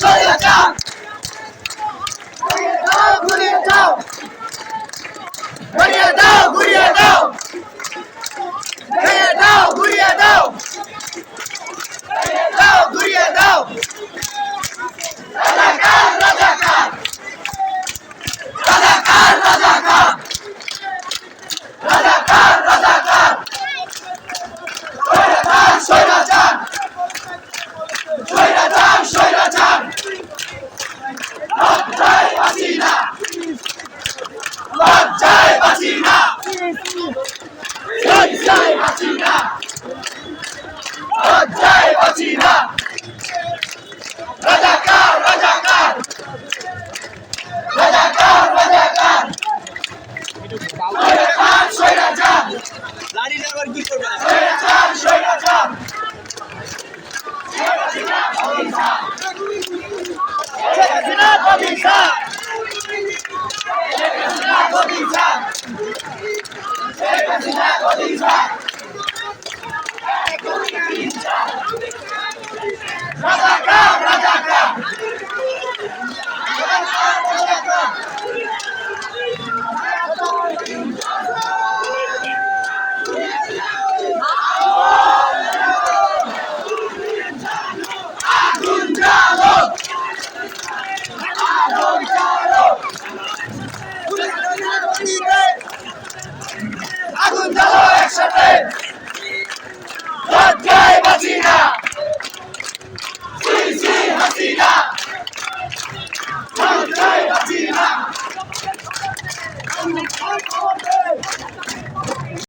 স্বৈরাচার স্বৈরাচার I'm gonna take off.